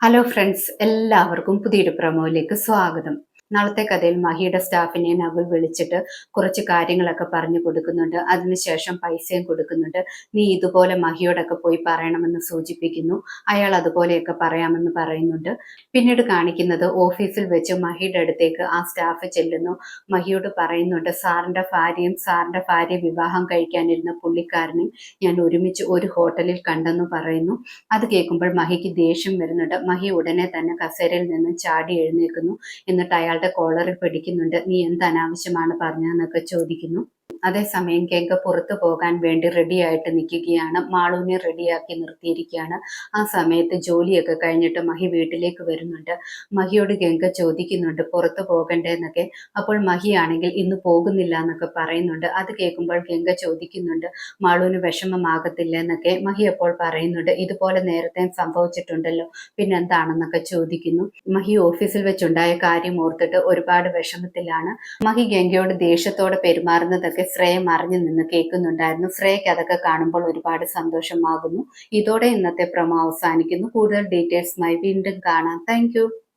Hello friends എല്ലാവർക്കും പുതിയൊരു പ്രമോയിലേക്ക് സ്വാഗതം. നാളത്തെ കഥയിൽ മഹിയുടെ സ്റ്റാഫിനെ നവൽ വിളിച്ചിട്ട് കുറച്ച് കാര്യങ്ങളൊക്കെ പറഞ്ഞു കൊടുക്കുന്നുണ്ട്. അതിനുശേഷം പൈസയും കൊടുക്കുന്നുണ്ട്. നീ ഇതുപോലെ മഹിയോടൊക്കെ പോയി പറയണമെന്ന് സൂചിപ്പിക്കുന്നു. അയാൾ അതുപോലെയൊക്കെ പറയാമെന്ന് പറയുന്നുണ്ട്. പിന്നീട് കാണിക്കുന്നത് ഓഫീസിൽ വെച്ച് മഹിയുടെ അടുത്തേക്ക് ആ സ്റ്റാഫ് ചെല്ലുന്നു. മഹിയോട് പറയുന്നുണ്ട് സാറിന്റെ ഭാര്യയും സാറിന്റെ ഭാര്യ വിവാഹം കഴിക്കാനിരുന്ന പുള്ളിക്കാരനും ഞാൻ ഒരുമിച്ച് ഒരു ഹോട്ടലിൽ കണ്ടെന്ന് പറയുന്നു. അത് കേൾക്കുമ്പോൾ മഹിക്ക് ദേഷ്യം വരുന്നുണ്ട്. മഹി ഉടനെ തന്നെ കസേരയിൽ നിന്ന് ചാടി എഴുന്നേൽക്കുന്നു. എന്നിട്ട് അയാൾ അയാളുടെ കോളറിൽ പിടിക്കുന്നുണ്ട് നീ എന്ത് അനാവശ്യമാണ് പറഞ്ഞതെന്നൊക്കെ ചോദിക്കുന്നു. അതേസമയം ഗംഗ പുറത്തു പോകാൻ വേണ്ടി റെഡിയായിട്ട് നിൽക്കുകയാണ്. മാളുവിനെ റെഡിയാക്കി നിർത്തിയിരിക്കുകയാണ്. ആ സമയത്ത് ജോലിയൊക്കെ കഴിഞ്ഞിട്ട് മഹി വീട്ടിലേക്ക് വരുന്നുണ്ട്. മഹിയോട് ഗംഗ ചോദിക്കുന്നുണ്ട് പുറത്തു പോകണ്ടേ എന്നൊക്കെ അപ്പോൾ മഹിയാണെങ്കിൽ ഇന്ന് പോകുന്നില്ല എന്നൊക്കെ പറയുന്നുണ്ട്. അത് കേൾക്കുമ്പോൾ ഗംഗ ചോദിക്കുന്നുണ്ട് മാളുവിന് വിഷമമാകത്തില്ല എന്നൊക്കെ മഹി അപ്പോൾ പറയുന്നുണ്ട് ഇതുപോലെ നേരത്തെ സംഭവിച്ചിട്ടുണ്ടല്ലോ. പിന്നെന്താണെന്നൊക്കെ ചോദിക്കുന്നു. മഹി ഓഫീസിൽ വെച്ചുണ്ടായ കാര്യം ഓർത്തിട്ട് ഒരുപാട് വിഷമത്തിലാണ്. മഹി ഗംഗയോട് ദേഷ്യത്തോടെ പെരുമാറുന്നതൊക്കെ ശ്രേയ മറിഞ്ഞു നിന്ന് കേൾക്കുന്നുണ്ടായിരുന്നു. ഫ്രേക്ക് അതൊക്കെ കാണുമ്പോൾ ഒരുപാട് സന്തോഷമാകുന്നു. ഇതോടെ ഇന്നത്തെ പ്രമോ അവസാനിക്കുന്നു. കൂടുതൽ ഡീറ്റെയിൽസുമായി വീണ്ടും കാണാം. താങ്ക്